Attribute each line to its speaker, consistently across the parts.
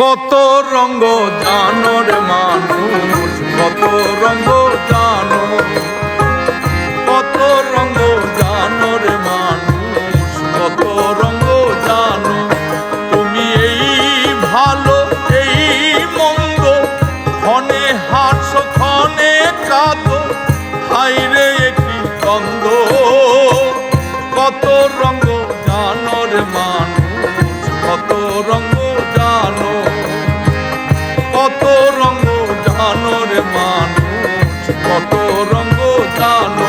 Speaker 1: কত রঙ্গ জানোর মানুষ, কত রঙ্গ জানো। কত রঙ্গ জানোর মানুষ, কত রঙ্গ জানো। তুমি এই ভালো, এই মন্দ, ক্ষণে হাস, ক্ষণে কাঁদো। হাইরে একটি দ্বন্দ্ব। কত রঙ্গ জানোর মানুষ, কত রঙ্গ মানুষ, কত রঙ্গ জানো?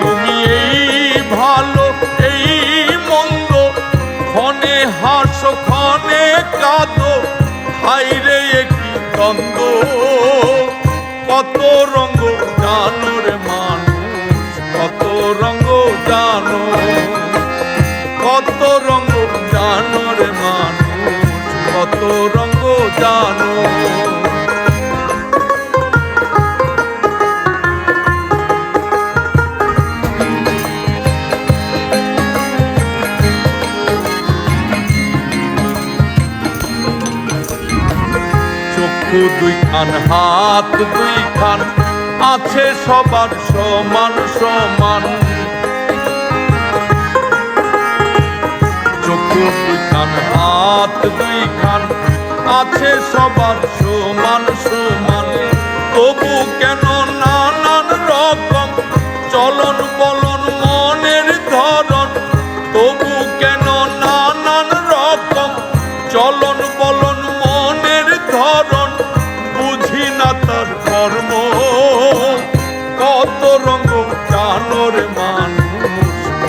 Speaker 1: তুমি এই ভালো, এই মন্দ, ক্ষণে হাস, ক্ষণে কাঁদো। হাইরে একটি দ্বন্দ্ব। কত রঙ্গ জানো রে মানুষ, কত রঙ্গ জানো? কত রঙ্গ জানো রে মানুষ, কত রঙ্গ জানো? চক্ষু দুই খান হাত দুই খান আছে সবার সমান সমান। চক্ষু দুই খান হাত দুই খান আছে সবার সমান সমান। তবু কেন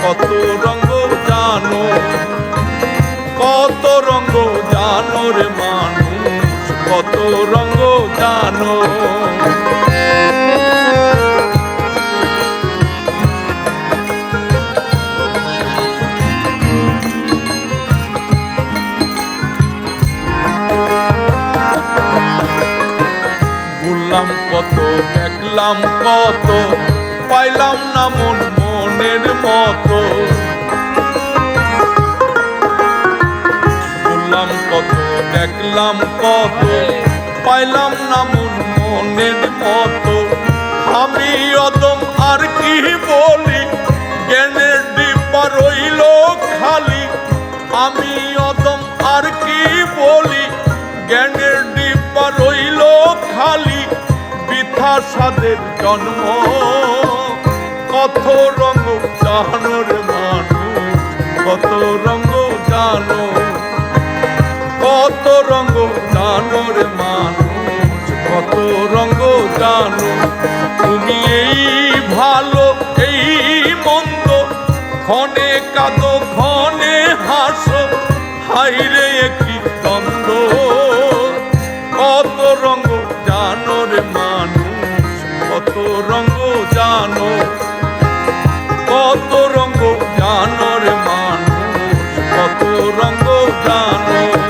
Speaker 1: কত রঙ্গ জানো? কত রঙ্গ জানো রে মানুষ? কত রঙ্গ জানো? কত, দেখলাম কত, পাইলাম না মন মনের মতো বললাম কত, দেখলাম কত, পাইলাম না মন মনের মতো আমি অদম আর কি বলি, জ্ঞানের ডিব্বা রইল খালি। আমি অদম আর কি বলি, জ্ঞানের ডিব্বা রইল খালি। বৃথা সাদের জন্ম। কত রঙ জানোর মানুষ, কত রঙ জানো, কত রঙ জানো রে মানুষ, কত রঙ জানো। তুমি এই ভালো, এই মন্দ, ক্ষণে কাঁদো, ক্ষণে হাসো, হাইরে একটি দ্বন্দ্ব। কত রঙ জানো রে মানুষ, কত রঙ জানো। কত রঙ্গ জানোর মানুষ কত রঙ্গ জানোর